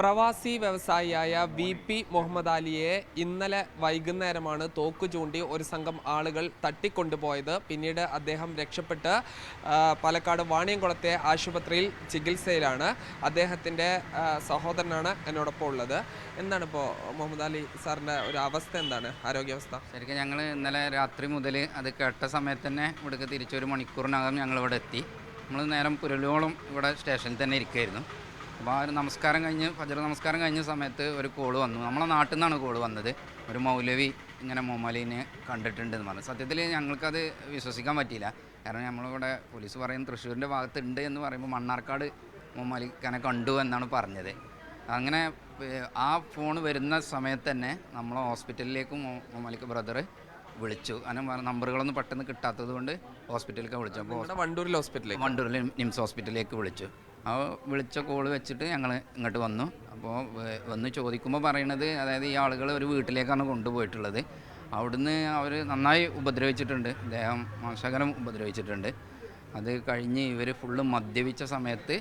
പ്രവാസി വ്യവസായിയായ V P Muhammad അലിയെ ഇന്നലെ വൈകുന്നേരമാണ് തോക്ക് ചൂണ്ടി ഒരു സംഘം ആളുകൾ തട്ടിക്കൊണ്ടുപോയത്. പിന്നീട് അദ്ദേഹം രക്ഷപ്പെട്ട് പാലക്കാട് വാണിയംകുളത്തെ ആശുപത്രിയിൽ ചികിത്സയിലാണ് അദ്ദേഹത്തിന്റെ സഹോദരനാണ് എന്നോടൊപ്പം ഉള്ളത്. എന്താണ് ഇപ്പോൾ മുഹമ്മദ് അലി സാറിന്റെ ഒരു അവസ്ഥ എന്താണ്? ആരോഗ്യാവസ്ഥ? ശരിക്കും ഞങ്ങൾ ഇന്നലെ രാത്രി മുതൽ അത് കേട്ട സമയത്ത് തന്നെ ഇവിടേക്ക് തിരിച്ചൊരു മണിക്കൂറിനകം ഞങ്ങൾ ഇവിടെ എത്തി. നമ്മൾ നേരം പുരലോളം ഇവിടെ സ്റ്റേഷനിൽ തന്നെ ഇരിക്കുകയായിരുന്നു അപ്പോൾ ആ ഒരു നമസ്കാരം കഴിഞ്ഞ് ഫജർ നമസ്കാരം കഴിഞ്ഞ സമയത്ത് ഒരു കോൾ വന്നു. നമ്മളെ നാട്ടിൽ നിന്നാണ് കോൾ വന്നത്. ഒരു മൗലവി ഇങ്ങനെ മോമാലിനെ കണ്ടിട്ടുണ്ട് എന്ന് പറഞ്ഞു. സത്യത്തിൽ ഞങ്ങൾക്കത് വിശ്വസിക്കാൻ പറ്റിയില്ല. കാരണം നമ്മളിവിടെ പോലീസ് പറയും തൃശ്ശൂരിന്റെ ഭാഗത്തുണ്ട് എന്ന് പറയുമ്പോൾ മണ്ണാർക്കാട് മൊമാലിക്കനെ കണ്ടു എന്നാണ് പറഞ്ഞത്. അങ്ങനെ ആ ഫോൺ വരുന്ന സമയത്ത് തന്നെ നമ്മൾ ഹോസ്പിറ്റലിലേക്ക് മൊമാലിക്ക് ബ്രദർ വിളിച്ചു. അങ്ങനെ നമ്പറുകളൊന്നും പെട്ടെന്ന് കിട്ടാത്തത് കൊണ്ട് ഹോസ്പിറ്റലിലേക്ക് വിളിച്ചു. അപ്പോൾ വണ്ടൂരിൽ ഹോസ്പിറ്റലിൽ വണ്ടൂരിൽ നിംസ് ഹോസ്പിറ്റലിലേക്ക് വിളിച്ചു. ആ വിളിച്ച കോൾ വെച്ചിട്ട് ഞങ്ങൾ ഇങ്ങോട്ട് വന്നു. അപ്പോൾ വന്ന് ചോദിക്കുമ്പോൾ പറയണത് അതായത് ഈ ആളുകൾ ഒരു വീട്ടിലേക്കാണ് കൊണ്ടുപോയിട്ടുള്ളത്. അവിടുന്ന് അവർ നന്നായി ഉപദ്രവിച്ചിട്ടുണ്ട്. ദേഹം മോശകരം ഉപദ്രവിച്ചിട്ടുണ്ട്. അത് കഴിഞ്ഞ് ഇവർ ഫുള്ള് മദ്യപിച്ച സമയത്ത്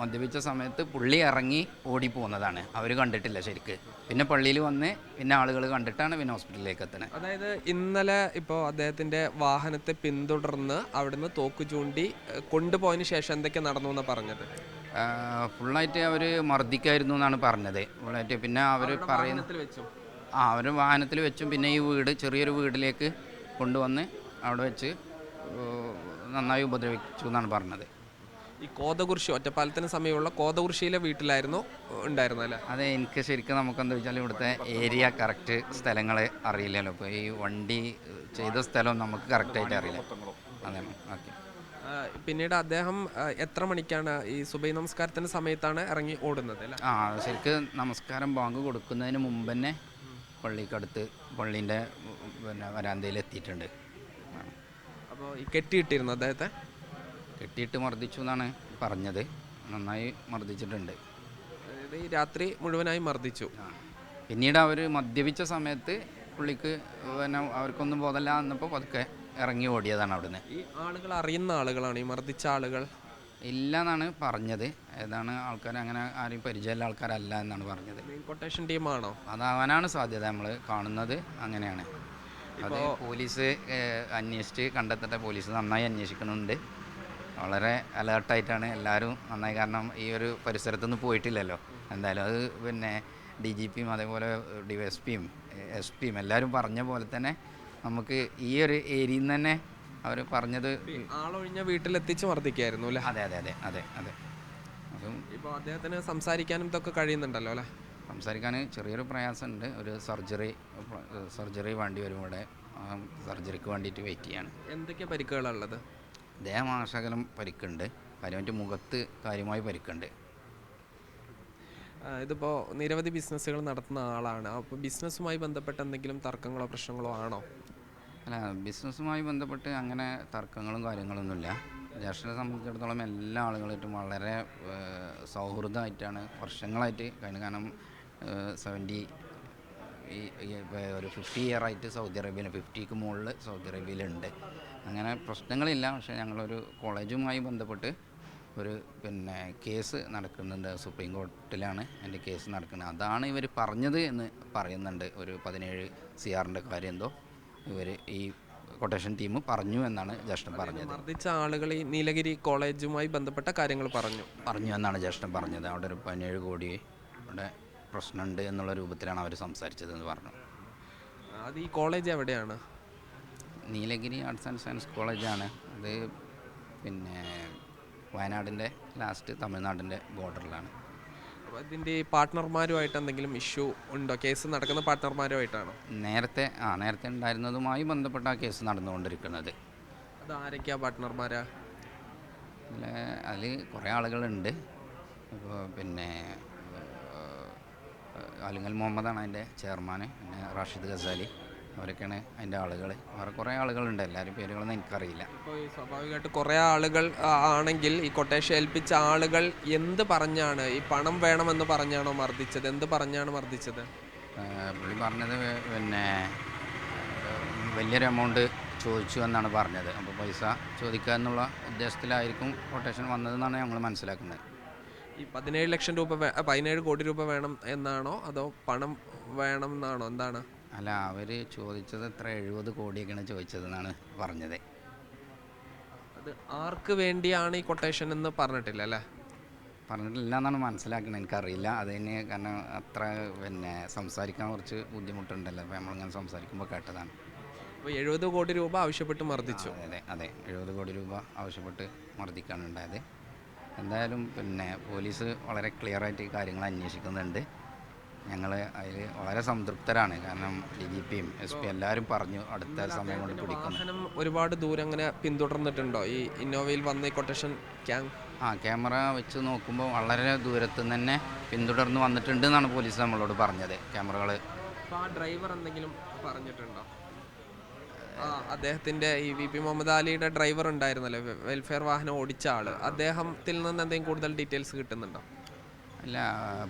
മദ്യപിച്ച സമയത്ത് പുള്ളി ഇറങ്ങി ഓടിപ്പോകുന്നതാണ്. അവർ കണ്ടിട്ടില്ല ശരിക്ക്. പിന്നെ പള്ളിയിൽ വന്ന് പിന്നെ ആളുകൾ കണ്ടിട്ടാണ് പിന്നെ ഹോസ്പിറ്റലിലേക്ക് എത്തുന്നത് അതായത് ഇന്നലെ ഇപ്പോൾ അദ്ദേഹത്തിന്റെ വാഹനത്തെ പിന്തുടർന്ന് അവിടുന്ന് തോക്ക് ചൂണ്ടി കൊണ്ടുപോയതിന് ശേഷം എന്തൊക്കെ നടന്നു എന്നാണ് പറഞ്ഞത്? ഫുള്ളായിട്ട് അവർ മർദ്ദിക്കായിരുന്നു എന്നാണ് പറഞ്ഞത്. ഫുള്ളായിട്ട് പിന്നെ അവർ പറയുന്ന ആ അവർ വാഹനത്തിൽ വെച്ചും പിന്നെ ഈ വീട് ചെറിയൊരു വീട്ടിലേക്ക് കൊണ്ടുവന്ന് അവിടെ വെച്ച് നന്നായി ഉപദ്രവിച്ചു എന്നാണ് പറഞ്ഞത്. ഈ കോതകുറിശി ഒറ്റപ്പാലത്തിന് സമയമുള്ള കോതകുറിശിയിലെ വീട്ടിലായിരുന്നു ഉണ്ടായിരുന്നത് അല്ലേ? അതെ എനിക്ക് ശരിക്കും നമുക്കെന്താ വെച്ചാൽ ഇവിടുത്തെ ഏരിയ കറക്റ്റ് സ്ഥലങ്ങൾ അറിയില്ലല്ലോ. ഇപ്പോൾ ഈ വണ്ടി ചെയ്ത സ്ഥലം നമുക്ക് കറക്റ്റായിട്ട് അറിയില്ല. അതെ ഓക്കെ. പിന്നീട് അദ്ദേഹം എത്ര മണിക്കാണ് ഈ സുബൈ നമസ്കാരത്തിന്റെ സമയത്താണ് ഇറങ്ങി ഓടുന്നത് അല്ലേ? ആ ശരിക്കും നമസ്കാരം ബാങ്ക് കൊടുക്കുന്നതിന് മുമ്പ് തന്നെ പള്ളിക്കടുത്ത് പള്ളീന്റെ പിന്നെ വരാന്തയിൽ എത്തിയിട്ടുണ്ട് അപ്പോൾ ഈ കെട്ടിയിട്ടിരുന്നു അദ്ദേഹത്തെ? കെട്ടിയിട്ട് മർദ്ദിച്ചു എന്നാണ് പറഞ്ഞത്. നന്നായി മർദ്ദിച്ചിട്ടുണ്ട്. അതായത് ഈ രാത്രി മുഴുവനായി മർദ്ദിച്ചു. പിന്നീട് അവർ മദ്യപിച്ച സമയത്ത് പുള്ളിക്ക് പിന്നെ അവർക്കൊന്നും ബോധമില്ല എന്നപ്പോൾ പതുക്കെ ഇറങ്ങി ഓടിയതാണ് അവിടുന്ന്. ഈ ആളുകൾ അറിയുന്ന ആളുകളാണ് ഈ മർദ്ദിച്ച ആളുകൾ. ഇല്ല എന്നാണ് പറഞ്ഞത്. ഏതാണ് ആൾക്കാർ അങ്ങനെ ആരെയും പരിചയമുള്ള ആൾക്കാരല്ല എന്നാണ് പറഞ്ഞത്. കൊട്ടേഷൻ ടീമാണോ? അതാവാനാണ് സാധ്യത നമ്മൾ കാണുന്നത് അങ്ങനെയാണ്. അത് പോലീസ് ഏഹ്, അന്വേഷിച്ച് കണ്ടെത്തട്ടെ. പോലീസ് നന്നായി അന്വേഷിക്കുന്നുണ്ട്. വളരെ അലേർട്ടായിട്ടാണ് എല്ലാവരും നന്നായി. കാരണം ഈ ഒരു പരിസരത്തൊന്നും പോയിട്ടില്ലല്ലോ. എന്തായാലും അത് പിന്നെ ഡി ജി പിയും അതേപോലെ ഡി എസ് പിയും എസ് പിയും എല്ലാവരും പറഞ്ഞ പോലെ തന്നെ നമുക്ക് ഈ ഒരു ഏരിയയിൽ നിന്ന് തന്നെ അവർ പറഞ്ഞത് ആളൊഴിഞ്ഞ വീട്ടിലെത്തിച്ച് മർദ്ദിക്കായിരുന്നു അല്ലേ? അതെ അതെ അതെ അതെ അതെ. അപ്പം ഇപ്പോൾ അദ്ദേഹത്തിന് സംസാരിക്കാനും ഇതൊക്കെ കഴിയുന്നുണ്ടല്ലോ അല്ലേ? സംസാരിക്കാൻ ചെറിയൊരു പ്രയാസമുണ്ട്. ഒരു സർജറി സർജറി വേണ്ടി വരും ഇവിടെ. സർജറിക്ക് വേണ്ടിയിട്ട് വെയിറ്റ് ചെയ്യാണ്. എന്തൊക്കെ പരിക്കുകളുള്ളത് ദേഹമാശകലം പരിക്കുണ്ട്. കാര്യമായിട്ട് മുഖത്ത് കാര്യമായി പരിക്കുണ്ട്. ഇതിപ്പോൾ നിരവധി ബിസിനസ്സുകൾ നടത്തുന്ന ആളാണ്. അപ്പോൾ ബിസിനസ്സുമായി ബന്ധപ്പെട്ട എന്തെങ്കിലും തർക്കങ്ങളോ പ്രശ്നങ്ങളോ ആണോ? അല്ല ബിസിനസ്സുമായി ബന്ധപ്പെട്ട് അങ്ങനെ തർക്കങ്ങളും കാര്യങ്ങളൊന്നുമില്ല. ജ്യേഷ്ഠനെ സംബന്ധിച്ചിടത്തോളം എല്ലാ ആളുകളായിട്ടും വളരെ സൗഹൃദമായിട്ടാണ് വർഷങ്ങളായിട്ട് കഴിഞ്ഞ കാരണം സെവന്റി ഈ ഈ ഒരു ഫിഫ്റ്റി ഇയർ ആയിട്ട് സൗദി അറേബ്യയിൽ ഫിഫ്റ്റിക്ക് മുകളിൽ സൗദി അറേബ്യയിലുണ്ട്. അങ്ങനെ പ്രശ്നങ്ങളില്ല. പക്ഷേ ഞങ്ങളൊരു കോളേജുമായി ബന്ധപ്പെട്ട് ഒരു പിന്നെ കേസ് നടക്കുന്നുണ്ട്. സുപ്രീം കോർട്ടിലാണ് എന്റെ കേസ് നടക്കുന്നത്. അതാണ് ഇവർ പറഞ്ഞത് എന്ന് പറയുന്നുണ്ട്. ഒരു പതിനേഴ് സി ആറിന്റെ കാര്യം എന്തോ ഇവർ ഈ കൊട്ടേഷൻ ടീം പറഞ്ഞു എന്നാണ് ജ്യേഷ്ഠൻ പറഞ്ഞത്. മർദ്ദിച്ച ആളുകൾ ഈ നീലഗിരി കോളേജുമായി ബന്ധപ്പെട്ട കാര്യങ്ങൾ പറഞ്ഞു. പറഞ്ഞു എന്നാണ് ജ്യേഷ്ഠൻ പറഞ്ഞത്. അവിടെ ഒരു പതിനേഴ് കോടി അവിടെ പ്രശ്നമുണ്ട് എന്നുള്ള രൂപത്തിലാണ് അവർ സംസാരിച്ചതെന്ന് പറഞ്ഞു. അത് ഈ കോളേജ് എവിടെയാണ്? നീലഗിരി ആർട്സ് ആൻഡ് സയൻസ് കോളേജാണ് അത് പിന്നെ വയനാടിന്റെ ലാസ്റ്റ് തമിഴ്നാടിന്റെ ബോർഡറിലാണ് അപ്പോൾ ഇതിന്റെ പാർട്ട്ണർമാരുമായിട്ട് എന്തെങ്കിലും ഇഷ്യൂ ഉണ്ടോ? കേസ് നടക്കുന്ന പാർട്ട്ണർമാരുമായിട്ടാണോ നേരത്തെ ആ നേരത്തെ ഉണ്ടായിരുന്നതുമായി ബന്ധപ്പെട്ട കേസ് നടന്നുകൊണ്ടിരിക്കുന്നത്. അത് ആരൊക്കെയാ പാർട്ട്ണർമാരാ അതിൽ അതിൽ കുറേ ആളുകളുണ്ട്. അപ്പോൾ പിന്നെ ആലുങ്ങൽ മുഹമ്മദാണ് അതിന്റെ ചെയർമാൻ പിന്നെ റാഷിദ് ഗസാലി. അവരൊക്കെയാണ് അതിന്റെ ആളുകൾ വേറെ കുറേ ആളുകളുണ്ട്. എല്ലാവരും പേരുകളൊന്നും എനിക്കറിയില്ല. ഇപ്പോൾ ഈ സ്വാഭാവികമായിട്ട് കുറേ ആളുകൾ ആണെങ്കിൽ ഈ കൊട്ടേഷൻ ഏൽപ്പിച്ച ആളുകൾ എന്ത് പറഞ്ഞാണ്? ഈ പണം വേണമെന്ന് പറഞ്ഞാണോ മർദ്ദിച്ചത്? എന്ത് പറഞ്ഞാണ് മർദ്ദിച്ചത്? പുള്ളി പറഞ്ഞത് പിന്നെ വലിയൊരു എമൗണ്ട് ചോദിച്ചു എന്നാണ് പറഞ്ഞത്. അപ്പോൾ പൈസ ചോദിക്കുക എന്നുള്ള ഉദ്ദേശത്തിലായിരിക്കും കൊട്ടേഷൻ വന്നതെന്നാണ് ഞങ്ങൾ മനസ്സിലാക്കുന്നത്. ഈ പതിനേഴ് ലക്ഷം രൂപ പതിനേഴ് കോടി രൂപ വേണം എന്നാണോ? അതോ പണം വേണം എന്നാണോ എന്താണ്? അല്ല അവർ ചോദിച്ചത് എത്ര? എഴുപത് കോടിയൊക്കെയാണ് ചോദിച്ചതെന്നാണ് പറഞ്ഞത്. അത് ആർക്ക് വേണ്ടിയാണ് ഈ കൊട്ടേഷൻ എന്ന് പറഞ്ഞിട്ടില്ല അല്ലേ? പറഞ്ഞിട്ടില്ല എന്നാണ് മനസ്സിലാക്കുന്നത് എനിക്കറിയില്ല. അത് തന്നെ കാരണം അത്ര പിന്നെ സംസാരിക്കാൻ കുറച്ച് ബുദ്ധിമുട്ടുണ്ടല്ലോ. അപ്പോൾ നമ്മളിങ്ങനെ സംസാരിക്കുമ്പോൾ കേട്ടതാണ്. അപ്പോൾ എഴുപത് കോടി രൂപ ആവശ്യപ്പെട്ട് മർദ്ദിച്ചു. അതെ അതെ. എഴുപത് കോടി രൂപ ആവശ്യപ്പെട്ട് മർദ്ദിക്കാണ് ഉണ്ടായത് എന്തായാലും പിന്നെ പോലീസ് വളരെ ക്ലിയറായിട്ട് ഈ കാര്യങ്ങൾ അന്വേഷിക്കുന്നുണ്ട്. ഞങ്ങൾ അതിൽ വളരെ സംതൃപ്തരാണ്. കാരണം ഡി ജി പിയും എസ് പി എല്ലാവരും പറഞ്ഞു അടുത്ത സമയം കൊണ്ട് പിടിക്കും ഒരുപാട് ദൂരം അങ്ങനെ പിന്തുടർന്നിട്ടുണ്ടോ? ഈ ഇന്നോവയിൽ വന്ന ഈ കൊട്ടേഷൻ ക്യാം ആ ക്യാമറ വെച്ച് നോക്കുമ്പോൾ വളരെ ദൂരത്തു നിന്ന് തന്നെ പിന്തുടർന്ന് വന്നിട്ടുണ്ട് എന്നാണ് പോലീസ് നമ്മളോട് പറഞ്ഞത്. ക്യാമറകൾ ആ ഡ്രൈവർ എന്തെങ്കിലും പറഞ്ഞിട്ടുണ്ടോ? ആ അദ്ദേഹത്തിന്റെ ഈ വി പി മുഹമ്മദ് അലിയുടെ ഡ്രൈവർ ഉണ്ടായിരുന്നല്ലോ വെൽഫെയർ വാഹനം ഓടിച്ച ആൾ. അദ്ദേഹത്തിൽ നിന്ന് എന്തെങ്കിലും കൂടുതൽ ഡീറ്റെയിൽസ് കിട്ടുന്നുണ്ടോ? അല്ല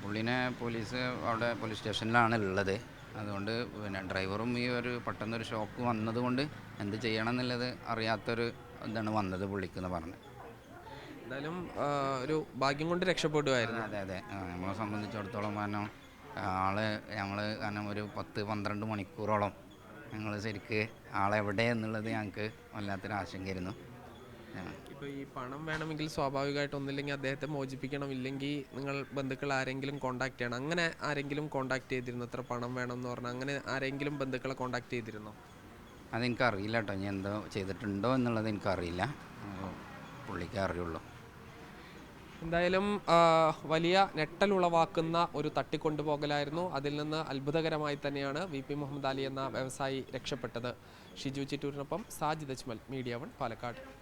പുള്ളിനെ പോലീസ് അവിടെ പോലീസ് സ്റ്റേഷനിലാണ് ഉള്ളത്. അതുകൊണ്ട് പിന്നെ ഡ്രൈവറും ഈ ഒരു പെട്ടെന്നൊരു ഷോക്ക് വന്നതുകൊണ്ട് എന്ത് ചെയ്യണം എന്നുള്ളത് അറിയാത്തൊരു ഇതാണ് വന്നത് പുള്ളിക്കെന്ന് പറഞ്ഞ്. എന്തായാലും ഒരു ഭാഗ്യം കൊണ്ട് രക്ഷപ്പെടുമായിരുന്നു അതെ അതെ. നമ്മളെ സംബന്ധിച്ചിടത്തോളം കാരണം ആൾ ഞങ്ങൾ കാരണം ഒരു പത്ത് പന്ത്രണ്ട് മണിക്കൂറോളം ഞങ്ങൾ ശരിക്ക് ആളെവിടെ എന്നുള്ളത് ഞങ്ങൾക്ക് വല്ലാത്തൊരു ആശങ്കയായിരുന്നു. ഇപ്പോൾ ഈ പണം വേണമെങ്കിൽ സ്വാഭാവികമായിട്ട് ഒന്നില്ലെങ്കിൽ അദ്ദേഹത്തെ മോചിപ്പിക്കണം ഇല്ലെങ്കിൽ നിങ്ങൾ ബന്ധുക്കൾ ആരെങ്കിലും കോണ്ടാക്ട് ചെയ്യണം. അങ്ങനെ ആരെങ്കിലും കോണ്ടാക്ട് ചെയ്തിരുന്നു? എത്ര പണം വേണം എന്ന് പറഞ്ഞാൽ അങ്ങനെ ആരെങ്കിലും ബന്ധുക്കളെ കോണ്ടാക്ട് ചെയ്തിരുന്നോ? അതെനിക്ക് അറിയില്ല കേട്ടോ. ഞാൻ എന്തോ ചെയ്തിട്ടുണ്ടോ എന്നുള്ളത് എനിക്കറിയില്ല. പുള്ളിക്ക് അറിയുള്ളൂ. എന്തായാലും വലിയ ഞെട്ടലുളവാക്കുന്ന ഒരു തട്ടിക്കൊണ്ടുപോകലായിരുന്നു. അതിൽ നിന്ന് അത്ഭുതകരമായി തന്നെയാണ് വി പി മുഹമ്മദ് അലി എന്ന വ്യവസായി രക്ഷപ്പെട്ടത്. ഷിജു ചിറ്റൂരിനൊപ്പം സാജിദ് അജ്മൽ മീഡിയ വൺ പാലക്കാട്.